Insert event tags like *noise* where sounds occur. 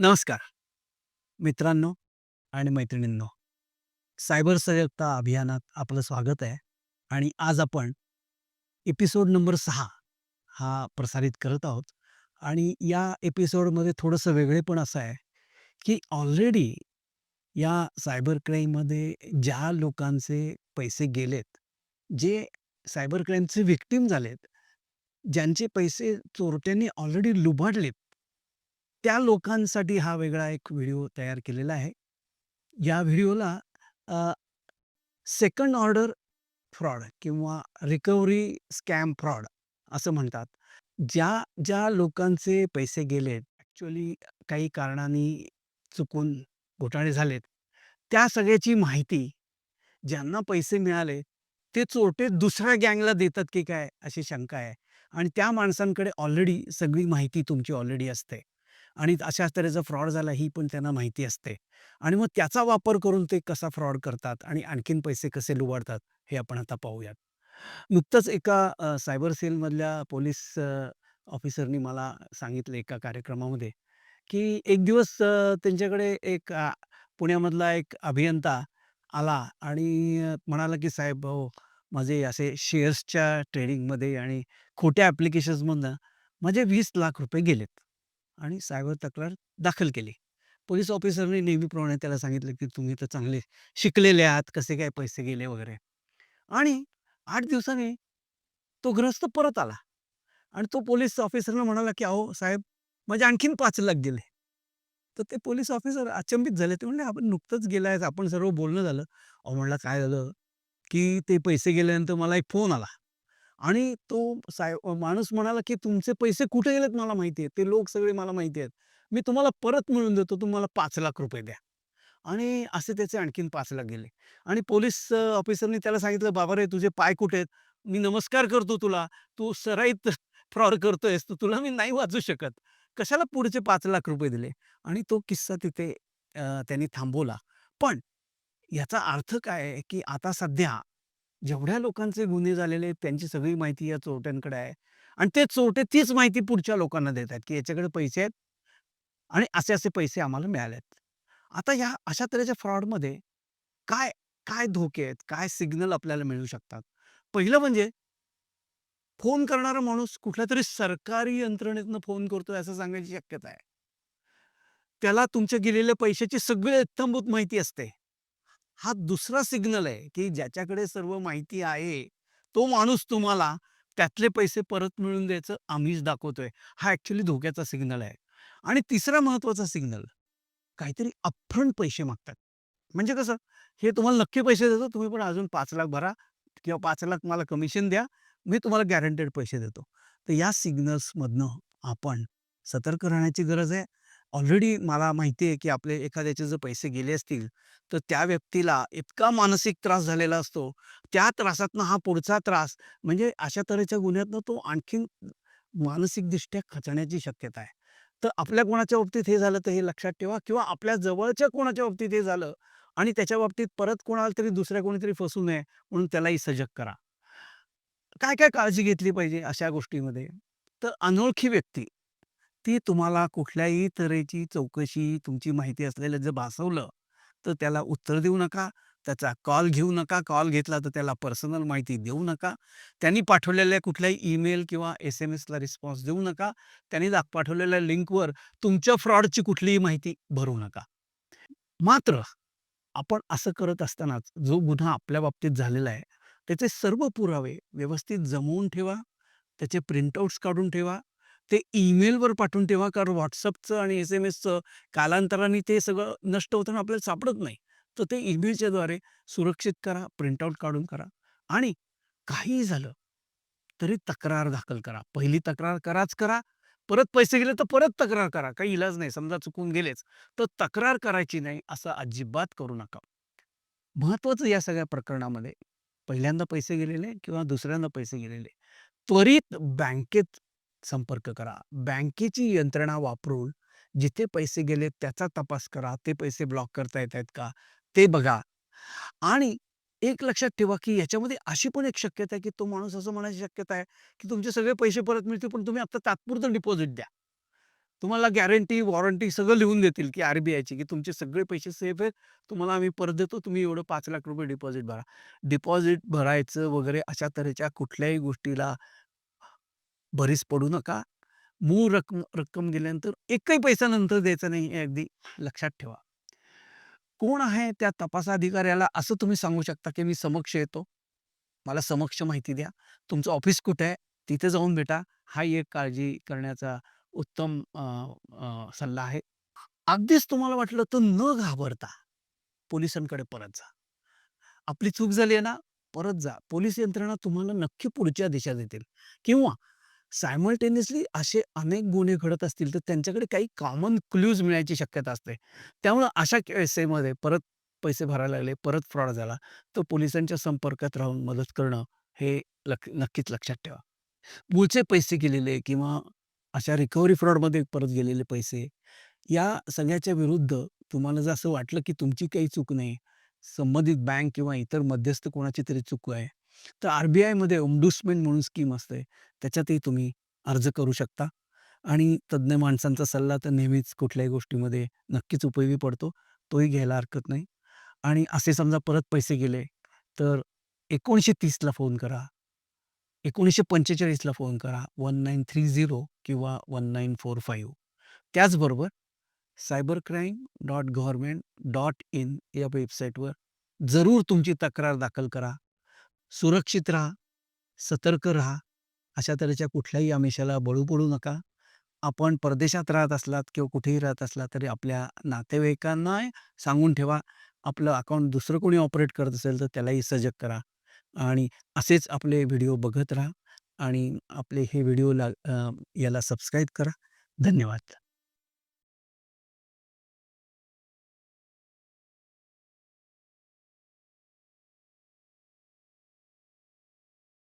नमस्कार. मित्रांनो आणि मैत्रिणींनो सायबर सजगता अभियानात आपलं स्वागत आहे आणि आज आपण एपिसोड नंबर सहा हा प्रसारित करत आहोत. आणि या एपिसोडमध्ये थोडंसं वेगळेपण असं आहे की ऑलरेडी या सायबर क्राईममध्ये ज्या लोकांचे पैसे गेलेत जे सायबर क्राईमचे विक्टीम झालेत ज्यांचे पैसे चोरट्यांनी ऑलरेडी लुबाडलेत त्या लोकांसाठी हा वेगळा एक व्हिडिओ तयार केलेला आहे. या व्हिडिओला सेकंड ऑर्डर फ्रॉड किंवा रिकव्हरी स्कॅम फ्रॉड असं म्हणतात. ज्या ज्या लोकांचे पैसे गेलेत, ॲक्च्युली काही कारणांनी चुकून घोटाळे झालेत, त्या सगळ्याची माहिती ज्यांना पैसे मिळाले, ते चोरटे दुसऱ्या गँगला देतात की काय अशी शंका आहे आणि त्या माणसांकडे ऑलरेडी सगळी माहिती तुमची ऑलरेडी असते. आणि अशाच तऱ्हेचा फ्रॉड झाला ही पण त्यांना माहिती असते आणि मग त्याचा वापर करून ते कसा फ्रॉड करतात आणि आणखीन पैसे कसे लुबाडतात हे आपण आता पाहूयात. नुकतंच एका सायबर सेलमधल्या पोलीस ऑफिसरनी मला सांगितलं एका कार्यक्रमामध्ये, की एक दिवस त्यांच्याकडे एक पुण्यामधला एक अभियंता आला आणि म्हणाला, की "साहेब भाऊ माझे असे शेअर्सच्या ट्रेडिंगमध्ये आणि खोट्या ॲप्लिकेशन्समधनं माझे वीस लाख रुपये गेलेत." आणि सायबर तक्रार दाखल केली. पोलीस ऑफिसरने नेहमीप्रमाणे त्याला सांगितलं, की "तुम्ही तर चांगले शिकलेले आहात, कसे काय पैसे गेले?" वगैरे. आणि आठ दिवसांनी तो गृहस्थ परत आला आणि तो पोलीस ऑफिसरनं म्हणाला, की "अहो साहेब, माझे आणखीन पाच लाख गेले." तर ते पोलीस ऑफिसर अचंबित झाले. ते म्हणले, "आपण नुकतंच गेला आपण सर्व बोलणं झालं." अहो म्हणला, "काय झालं, की ते पैसे गेल्यानंतर मला एक फोन आला आणि तो साय माणूस म्हणाला, की "तुमचे पैसे कुठे गेलेत मला माहिती आहे. ते लोक सगळे मला माहिती आहेत. मी तुम्हाला परत मिळून देतो. तुम्हाला पाच लाख रुपये द्या." आणि असे त्याचे आणखीन पाच लाख गेले आणि पोलीस ऑफिसरने ऑफिसरनी त्याला सांगितलं, "बाबा रे, तुझे पाय कुठे आहेत? मी नमस्कार करतो तुला. तू सराईत *laughs* फ्रॉड करतोयस, तर तुला मी नाही वाचू शकत. कशाला पुढचे पाच लाख रुपये दिले?" आणि तो किस्सा तिथे त्यांनी थांबवला. पण याचा अर्थ काय आहे, की आता सध्या जेवढ्या लोकांचे गुन्हे झालेले आहेत, त्यांची सगळी माहिती या चोरट्यांकडे आहे आणि ते चोरटे तीच माहिती पुढच्या लोकांना देत आहेत, की याच्याकडे पैसे आहेत आणि असे-असे पैसे आम्हाला मिळालेत. आता या अशा तऱ्हेच्या फ्रॉडमध्ये काय, काय धोके आहेत? काय सिग्नल आपल्याला मिळू शकतात? पहिलं म्हणजे फोन करणारा माणूस कुठल्या तरी सरकारी यंत्रणेतनं फोन करतोय असं सांगायची शक्यता आहे. त्याला तुमच्या गेलेल्या पैशाची सगळी इत्थंभूत माहिती असते. हा दुसरा सिग्नल आहे, की ज्याच्याकडे सर्व माहिती आहे, तो माणूस तुम्हाला त्यातले पैसे परत मिळून द्यायचं आम्हीच दाखवतोय. हा ॲक्चुअली धोक्याचा सिग्नल आहे. आणि तिसरा महत्त्वाचा सिग्नल, काहीतरी अपफ्रंट पैसे मागतात. म्हणजे कसं, हे तुम्हाला नक्की पैसे देतो, तुम्ही पण अजून पाच लाख भरा किंवा पाच लाख मला कमिशन द्या, मी तुम्हाला गॅरंटेड पैसे देतो. तर या सिग्नल्समधनं आपण सतर्क राहण्याची गरज आहे. ऑलरेडी मला माहिती आहे, की आपले एखाद्याचे जर पैसे गेले असतील, तर त्या व्यक्तीला इतका मानसिक त्रास झालेला असतो. त्या त्रासातनं हा पुढचा त्रास म्हणजे अशा तऱ्हेच्या गुन्ह्यातनं तो आणखीन मानसिकदृष्ट्या खचण्याची शक्यता आहे. तर आपल्या कोणाच्या बाबतीत हे झालं तर हे लक्षात ठेवा किंवा आपल्या जवळच्या कोणाच्या बाबतीत हे झालं आणि त्याच्या बाबतीत परत कोणाला तरी दुसऱ्या कोणीतरी फसू नये म्हणून त्यालाही सजग करा. काय, काय काळजी घेतली पाहिजे अशा गोष्टीमध्ये? तर अनोळखी व्यक्ती, ती तुम्हाला कुठल्याही तऱ्हेची चौकशी, तुमची माहिती असलेलं जर भासवलं, तर त्याला उत्तर देऊ नका. त्याचा कॉल घेऊ नका. कॉल घेतला तर त्याला पर्सनल माहिती देऊ नका. त्यांनी पाठवलेल्या कुठल्याही ईमेल किंवा एस-एम-एसला रिस्पॉन्स देऊ नका. त्यांनी दाख पाठवलेल्या लिंकवर तुमच्या फ्रॉडची कुठलीही माहिती भरू नका. मात्र आपण असं करत असतानाच जो गुन्हा आपल्या बाबतीत झालेला आहे, त्याचे सर्व पुरावे व्यवस्थित जमवून ठेवा. त्याचे प्रिंटआउट्स काढून ठेवा. ते ईमेलवर पाठवून ठेवा. कारण व्हॉट्सअपचं आणि एस-एम-एसचं कालांतराने ते सगळं नष्ट होताना आपल्याला सापडत नाही. तर ते ईमेलच्याद्वारे सुरक्षित करा, प्रिंटआउट काढून करा आणि काहीही झालं, तरी तक्रार दाखल करा. पहिली तक्रार कराच करा. परत पैसे गेले तर परत तक्रार करा. काही इलाज नाही. समजा चुकून गेलेच, तर तक्रार करायची नाही असं अजिबात करू नका. महत्त्वाचं या सगळ्या प्रकरणामध्ये पहिल्यांदा पैसे गेलेले किंवा दुसऱ्यांदा पैसे गेलेले, त्वरित बँकेत संपर्क करा. बँकेची यंत्रणा वापरून जिथे पैसे गेले त्याचा तपास करा. ते पैसे ब्लॉक करता येत आहेत का? ते बघा. आणि एक लक्षात ठेवा, की याच्यामध्ये अशी पण एक शक्यता आहे, की तो माणूस असं म्हणायची शक्यता आहे, की तुमचे सगळे पैसे परत मिळतील, पण तुम्ही आता तात्पुरतं डिपॉझिट द्या. तुम्हाला गॅरंटी, वॉरंटी सगळं लिहून देतील, की आरबीआयची की तुमचे सगळे पैसे सेफ आहेत. तुम्हाला आम्ही परत देतो. तुम्ही एवढं पाच लाख रुपये डिपॉझिट भरा. डिपॉझिट भरायचं वगैरे अशा तऱ्हेच्या कुठल्याही गोष्टीला भरीस पडू नका. मूळ रक्कम रक्कम दिल्यानंतर एकही पैसा नंतर द्यायचा नाही, हे अगदी लक्षात ठेवा. कोण आहे त्या तपास अधिकाऱ्याला असं तुम्ही सांगू शकता, की मी समक्ष येतो. मला समक्ष माहिती द्या. तुमचं ऑफिस कुठे आहे? तिथे जाऊन भेटा. हा एक काळजी करण्याचा उत्तम सल्ला आहे. अगदीच तुम्हाला वाटलं तर न घाबरता पोलिसांकडे परत जा. आपली चूक झाली आहे ना, परत जा. पोलीस यंत्रणा तुम्हाला नक्की पुढच्या दिशा देतील किंवा सायमल्टेनियसली असे अनेक गुन्हे घडत असतील, तर त्यांच्याकडे काही कॉमन क्लूज मिळायची शक्यता असते. त्यामुळं अशा केसेमध्ये परत पैसे भरायला लागले, परत फ्रॉड झाला, तर पोलिसांच्या संपर्कात राहून मदत करणं हे लक नक्कीच लक्षात ठेवा. मूळचे पैसे गेलेले किंवा अशा रिकव्हरी फ्रॉडमध्ये परत गेलेले पैसे, या सगळ्याच्या विरुद्ध तुम्हाला जर असं वाटलं, की तुमची काही चूक नाही, संबंधित बँक किंवा इतर मध्यस्थ कोणाची तरी चूक आहे, तर आर-बी-आयमध्ये ओम्बुड्समन म्हणून स्कीम असते. त्याच्यातही तुम्ही अर्ज करू शकता आणि तज्ज्ञ माणसांचा सल्ला तर नेहमीच कुठल्याही गोष्टीमध्ये नक्कीच उपयोगी पडतो. तोही घ्यायला हरकत नाही आणि असे समजा परत पैसे गेले, तर 1930ला फोन करा. 1945ला फोन करा. 1930 किंवा 1945 त्याचबरोबर cyber crime dot government dot in या वेबसाईटवर जरूर तुमची तक्रार दाखल करा. सुरक्षित राहा, सतर्क राहा. अशा तऱ्हेच्या कुठल्याही आमिषाला बळू पडू नका. आपण परदेशात राहत असलात किंवा कुठेही राहत असलात, तरी आपल्या नातेवाईकांना सांगून ठेवा. आपलं अकाउंट दुसरं कोणी ऑपरेट करत असेल, तर त्यालाही सजग करा आणि असेच आपले व्हिडिओ बघत राहा आणि आपले हे व्हिडिओला अ, याला सबस्क्राईब करा. धन्यवाद.